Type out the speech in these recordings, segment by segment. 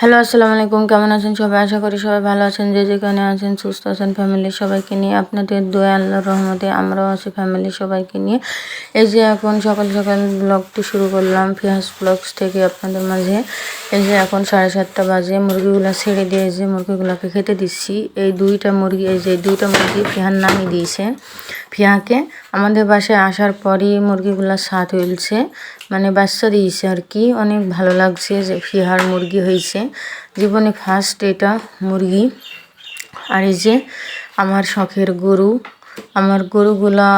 Hello, আসসালামু আলাইকুম। কেমন আছেন সবাই? আশা করি সবাই ভালো আছেন। যে যেখানে আছেন, সুস্থ আছেন ফ্যামিলির সবাইকে নিয়ে আপনাদের দোয়া, আল্লাহর রহমতে আমরাও আছি ফ্যামিলির সবাইকে নিয়ে। এই যে এখন সকাল সকাল ব্লগটি শুরু করলাম ফিয়াস ব্লগস থেকে আপনাদের মাঝে। এই যে এখন সাড়ে সাতটা বাজে, মুরগিগুলো ছেড়ে দিয়ে যে মুরগিগুলোকে খেতে দিচ্ছি। এই দুইটা মুরগি, এই যে দুইটা মুরগি ফিহার নামিয়ে দিয়েছে। ফিয়াকে আমাদের বাসায় আসার পরই মুরগিগুলো স্বাদ হয়েছে মানে বাচ্চা দিয়েছে আর কি। অনেক ভালো লাগছে যে ফিহার মুরগি হয়েছে জীবনে ফার্স্ট এটা মুরগি। আর এই যে আমার শখের গরু, আমার গরুগুলা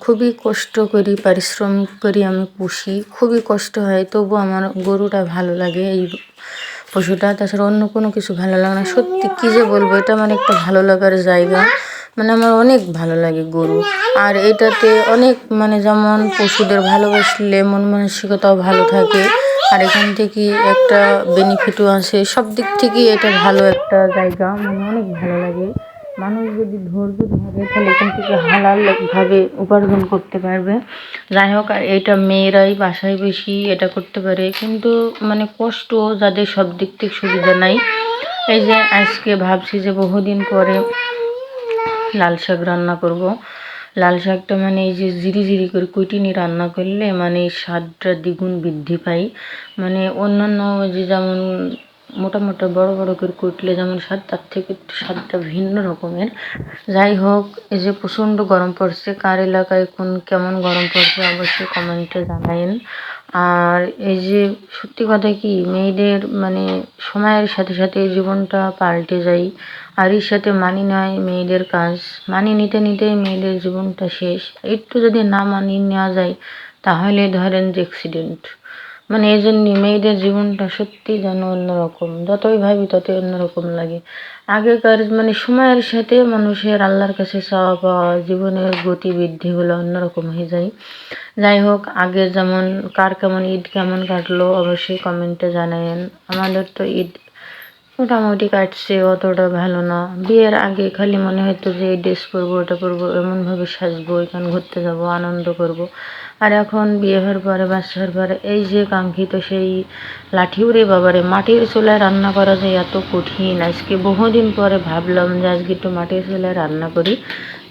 খুবই কষ্ট করি, পরিশ্রম করি, আমি পুষি, খুবই কষ্ট হয়, তবু আমার গরুটা ভালো লাগে, এই পশুটা। তাছাড়া অন্য কোনো কিছু ভালো লাগে না। সত্যি কী যে বলব, এটা আমার একটা ভালো লাগার জায়গা। মানে আমার অনেক ভালো লাগে গরু। আর এটাতে অনেক মানে যেমন পশুদের ভালোবাসলে মন মানসিকতাও ভালো থাকে। আর এখান থেকে একটা বেনিফিটও আসে। সব দিক থেকেই এটা ভালো একটা জায়গা। মানে অনেক ভালো লাগে। মানুষ যদি ধৈর্য ধরে তাহলে এখান থেকে হালালভাবে উপার্জন করতে পারবে। যাই হোক, আর এটা মেয়েরাই বাসায় বেশি এটা করতে পারে। কিন্তু মানে কষ্ট যাদের সব দিক থেকে সুবিধা নাই। এই যে আজকে ভাবছি যে বহুদিন পরে লাল শাক রান্না করব। লাল শাকটা মানে এই যে জিরি জিরি করে কুইটিনি রান্না করলে মানে স্বাদটা দ্বিগুণ বৃদ্ধি পায়। মানে অন্যান্য যে যেমন মোটা মোটা বড় বড় করে কুটলে যেমন স্বাদ, তার থেকে একটু স্বাদটা ভিন্ন রকমের। যাই হোক, এই যে প্রচণ্ড গরম পড়ছে, কার এলাকায় কোন কেমন গরম পড়ছে অবশ্যই কমেন্টে জানাইন। আর এই যে সত্যি কথা কি, মেয়েদের মানে সময়ের সাথে সাথে জীবনটা পাল্টে যায়। আর এর সাথে মানি নয় মেয়েদের কাজ। মানি নিতে নিতেই মেয়েদের জীবনটা শেষ। একটু যদি না মানিয়ে নেওয়া যায়, তাহলে ধরেন যে অ্যাক্সিডেন্ট মানে এই জন্যে মেয়েদের জীবনটা সত্যি যেন অন্যরকম। যতই ভাবি ততই অন্যরকম লাগে। আগেকার মানে সময়ের সাথে মানুষের আল্লাহর কাছে চাওয়া পাওয়া, জীবনের গতিবৃদ্ধিগুলো অন্যরকম হয়ে যায়। যাই হোক, আগে যেমন কার কেমন ঈদ কেমন কাটলো, অবশ্যই কমেন্টে জানায়েন। আমাদের তো ঈদ মোটামুটি কাটছে, অতটা ভালো না। বিয়ের আগে খালি মনে হতো যে এই ড্রেস পরবো, ওটা পরবো, এমনভাবে সাজবো, এখানে ঘুরতে যাব, আনন্দ করব। আর এখন বিয়ে হওয়ার পরে বাচ্চা হওয়ার পরে, এই যে কাঙ্ক্ষিত সেই লাঠি উড়ে বাবারে, মাটির চুলায় রান্না করা যে এত কঠিন। আজকে বহুদিন পরে ভাবলাম যে আজকে একটু মাটির চুলায় রান্না করি।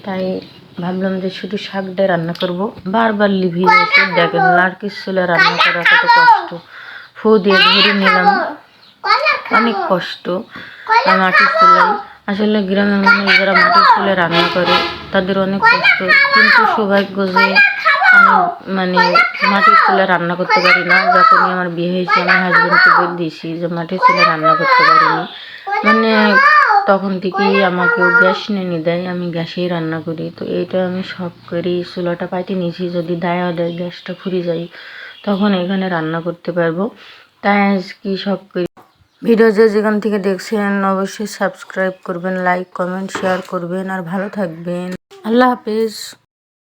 তাই ভাবলাম যে শুধু শাক দিয়ে রান্না করব। বারবার লিভি গেছে দেখেন লাড়কির চুলায় রান্না করা কত কষ্ট। ফু দিয়ে ধরে নিলাম। অনেক কষ্ট। মাটির চুলায়, আসলে গ্রামের মানুষ যারা মাটির চুলে রান্না করে, তাদের অনেক কষ্ট। কিন্তু সৌভাগ্য যে মানে মাটির চুলে রান্না করতে পারি না। যখনই আমার বিয়ে হয়েছে, আমার হাজব্যান্ডকে বলে দিয়েছি যে মাটির চুলে রান্না করতে পারিনি। মানে তখন থেকেই আমাকেও গ্যাস নিয়ে দেয়, আমি গ্যাসেই রান্না করি। তো এইটা আমি সব করি, চুলাটা পাইতে নিয়েছি, যদি দায়া দেয় গ্যাসটা ফুরিয়ে যায়, তখন এখানে রান্না করতে পারব। তাই আজকে সব করি। ভিডিও যে যেখান থেকে দেখছেন, অবশ্যই সাবস্ক্রাইব করবেন লাইক কমেন্ট শেয়ার করবেন, আর ভালো থাকবেন। আল্লাহ হাফিজ।